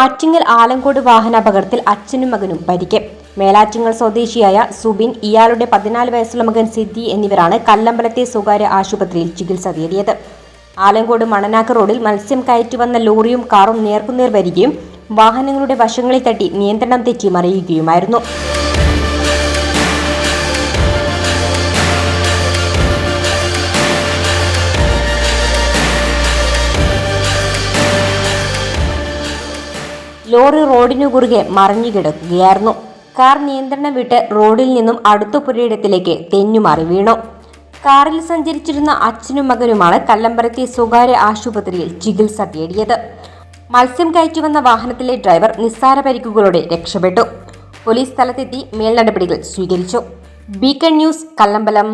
ആറ്റിങ്ങൽ ആലങ്കോട് വാഹനാപകടത്തിൽ അച്ഛനും മകനും പരിക്ക്. മേലാറ്റിങ്ങൽ സ്വദേശിയായ സുബിൻ ഇയാളുടെ പതിനാല് വയസ്സുള്ള മകൻ സിദ്ധി എന്നിവരാണ് കല്ലമ്പലത്തെ സ്വകാര്യ ആശുപത്രിയിൽ ചികിത്സ തേടിയത്. ആലങ്കോട് മണനാക്ക് റോഡിൽ മത്സ്യം കയറ്റി വന്ന ലോറിയും കാറും നേർക്കുനേർ വരികയും വാഹനങ്ങളുടെ വശങ്ങളിൽ തട്ടി നിയന്ത്രണം തെറ്റി മറിയുകയുമായിരുന്നു ലോറി റോഡിനു കുറുകെ മറിഞ്ഞു കിടക്കുകയായിരുന്നു. കാർ നിയന്ത്രണം വിട്ട് റോഡിൽ നിന്നും അടുത്ത പുരയിടത്തിലേക്ക് തെന്നുമാറി വീണു. കാറിൽ സഞ്ചരിച്ചിരുന്ന അച്ഛനും മകനുമാണ് കല്ലമ്പലത്തെ സ്വകാര്യ ആശുപത്രിയിൽ ചികിത്സ തേടിയത്. മത്സ്യം കയറ്റുവന്ന വാഹനത്തിലെ ഡ്രൈവർ നിസ്സാര പരിക്കുകളോടെ രക്ഷപ്പെട്ടു. പോലീസ് സ്ഥലത്തെത്തി മേൽനടപടികൾ സ്വീകരിച്ചു. Beacon news Kallambalam.